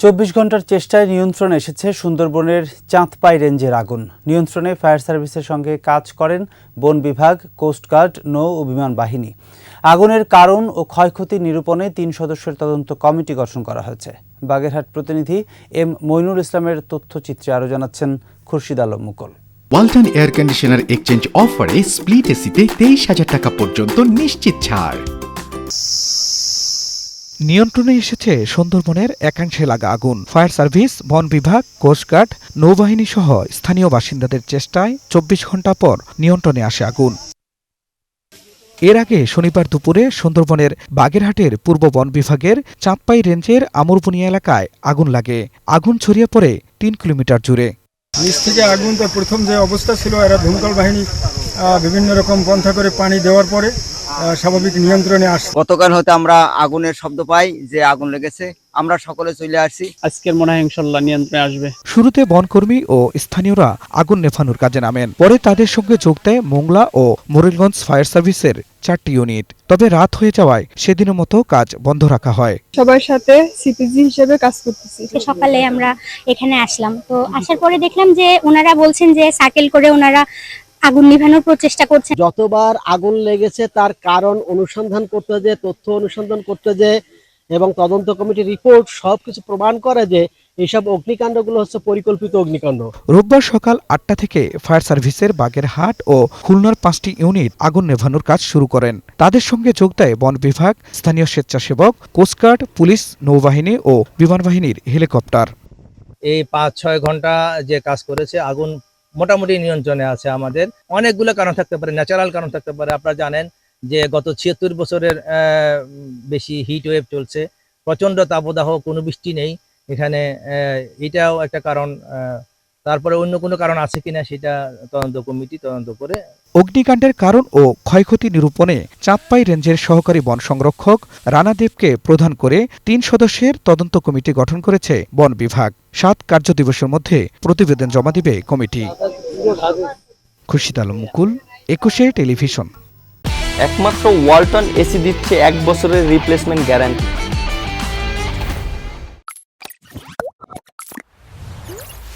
চব্বিশ ঘণ্টার চেষ্টায় নিয়ন্ত্রণে এসেছে সুন্দরবনের চাঁদপাই রেঞ্জের আগুন। নিয়ন্ত্রণে ফায়ার সার্ভিসের সঙ্গে কাজ করেন বন বিভাগ কোস্টগার্ড নৌ ও বিমান বাহিনী। আগুনের কারণ ও ক্ষয়ক্ষতি নিরূপণে তিন সদস্যের তদন্ত কমিটি গঠন করা হয়েছে। বাগেরহাট প্রতিনিধি এম মইনুল ইসলামের তথ্যচিত্রে আরও জানাচ্ছেন Khurshid Alam Mukul. Walton air conditioner exchange অফারে স্প্লিট এসিতে তেইশ হাজার টাকা পর্যন্ত নিশ্চিত ছাড়। নিয়ন্ত্রণে এসেছে সুন্দরবনের একাংশে লাগা আগুন। ফায়ার সার্ভিস, বন বিভাগ কোস্টগার্ড নৌবাহিনী সহ স্থানীয় বাসিন্দাদের চেষ্টায় চব্বিশ ঘণ্টা পর নিয়ন্ত্রণে আসে আগুন। এর আগে শনিবার দুপুরে সুন্দরবনের বাগেরহাটের পূর্ব বন বিভাগের চাঁদপাই রেঞ্জের আমরবনিয়া এলাকায় আগুন লাগে। আগুন ছড়িয়ে পড়ে তিন কিলোমিটার জুড়ে। নিচ থেকে আগুন তো প্রথম যে অবস্থা ছিল, এরা দমকল বাহিনী বিভিন্ন রকম পন্থা করে পানি দেওয়ার পরে স্বাভাবিক নিয়ন্ত্রণে আসছে গতকাল হতে আমরা আগুনের শব্দ পাই যে আগুন লেগেছে। আমরা সকলে চলে আসি আজকের মনে হয় ইনশাল্লাহ নিয়ন্ত্রণে আসবে। শুরুতে বনকর্মী ও স্থানীয়রা আগুন নেভানোর কাজে নামেন। পরে তাদের সঙ্গে যোগ দেয় মোংলা ও মোরেলগঞ্জ ফায়ার সার্ভিসের চারটি ইউনিট। তবে রাত হয়ে যাওয়ায় সেদিনের মতো কাজ বন্ধ রাখা হয়। সবার সাথে সিপিজি হিসেবে কাজ করতেছি। সকালে আমরা এখানে আসলাম। তো আসার পরে দেখলাম যে ওনারা বলছেন যে সার্কেল করে ওনারা আগুন নিভানোর প্রচেষ্টা করছেন। যতবার আগুন লেগেছে তার কারণ অনুসন্ধান করতে যে তথ্য অনুসন্ধান করতে যে এবং তদন্ত কমিটির রিপোর্ট সবকিছু প্রমাণ করে যে এইসব অগ্নিকাণ্ডগুলো হচ্ছে পরিকল্পিত অগ্নিকাণ্ড। রোববার সকাল আটটা থেকে ফায়ার সার্ভিসের বাগেরহাট ও খুলনার পাঁচটি ইউনিট আগুন নেভানোর কাজ শুরু করেন। তাদের সঙ্গে যোগ দেয় বন বিভাগ স্থানীয় স্বেচ্ছাসেবক কোস্টগার্ড পুলিশ নৌবাহিনী ও বিমান বাহিনীর হেলিকপ্টার। এই পাঁচ ছয় ঘণ্টা যে কাজ করেছে আগুন মোটামুটি নিয়ন্ত্রণে আছে আমাদের। অনেকগুলো কারণ থাকতে পারে ন্যাচারাল কারণ থাকতে পারে। আপনারা জানেন যে গত ছিয়াত্তর বছরের বেশি হিট ওয়েভ চলছে। প্রচণ্ড তাপদাহ, কোনো বৃষ্টি নেই। এখানে এটাও একটা কারণ তারপরে অন্য কোনো কারণ আছে কিনা সেটা তদন্ত কমিটি তদন্ত করে অগ্নিকাণ্ডের কারণ ও ক্ষয়ক্ষতি নিরূপণে চাঁদপাই রেঞ্জের সহকারী বন সংরক্ষক রানাদেবকে প্রধান করে তিন সদস্যের তদন্ত কমিটি গঠন করেছে বন বিভাগ। সাত কার্যদিবসের মধ্যে প্রতিবেদন জমা দিবে কমিটি। খুশিদ আলম মুকুল একুশে টেলিভিশন। একমাত্র ওয়ালটন এসি দিচ্ছে এক বছরের রিপ্লেসমেন্ট গ্যারান্টি